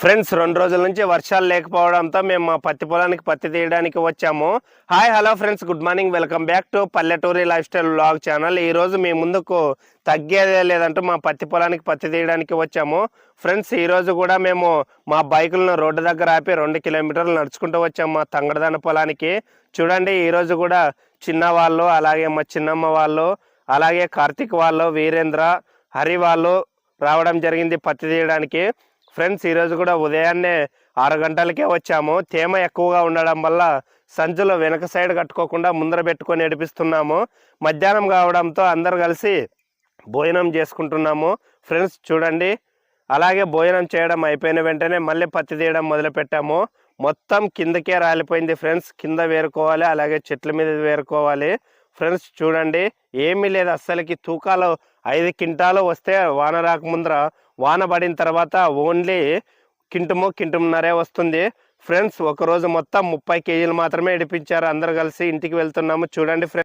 Friends రెండు రోజుల నుంచి వర్షాలు లేకపోవడంతో మేము మా పత్తి పొలానికి పత్తి తీయడానికి వచ్చాము. Hi hello friends good morning welcome back to పల్లెటూరి లైఫ్ స్టైల్ బ్లాగ్ ఛానల్. ఈరోజు మీ ముందుకు తగ్గేదే లేదంటూ మా పత్తి పొలానికి పత్తి తీయడానికి వచ్చాము. ఫ్రెండ్స్ ఈరోజు కూడా మేము మా బైకులను రోడ్డు దగ్గర ఆపి రెండు కిలోమీటర్లు నడుచుకుంటూ వచ్చాము మా తంగడదాన పొలానికి. చూడండి ఈరోజు కూడా చిన్న వాళ్ళు అలాగే మా చిన్నమ్మ వాళ్ళు అలాగే కార్తీక్ వాళ్ళు వీరేంద్ర హరి వాళ్ళు రావడం జరిగింది పత్తి తీయడానికి. ఫ్రెండ్స్ ఈరోజు కూడా ఉదయాన్నే ఆరు గంటలకే వచ్చాము. తేమ ఎక్కువగా ఉండడం వల్ల సంచులు వెనక సైడ్ కట్టుకోకుండా ముందర పెట్టుకొని నడిపిస్తున్నాము మధ్యాహ్నం కావడంతో అందరు కలిసి భోజనం చేసుకుంటున్నాము. ఫ్రెండ్స్ చూడండి. అలాగే భోజనం చేయడం అయిపోయిన వెంటనే మళ్ళీ పత్తి తీయడం మొదలుపెట్టాము. మొత్తం కిందకే రాలిపోయింది ఫ్రెండ్స్. కింద వేరుకోవాలి అలాగే చెట్ల మీద వేరుకోవాలి. ఫ్రెండ్స్ చూడండి ఏమీ లేదు. అస్సలకి తూకాలు ఐదు కింటాలు వస్తే వాన రాకముందర వాన పడిన తర్వాత ఓన్లీ కింటము కింటమున్నరే వస్తుంది. ఫ్రెండ్స్ ఒకరోజు మొత్తం ముప్పై కేజీలు మాత్రమే ఇడిపించారు. అందరు కలిసి ఇంటికి వెళ్తున్నాము. చూడండి ఫ్రెండ్స్.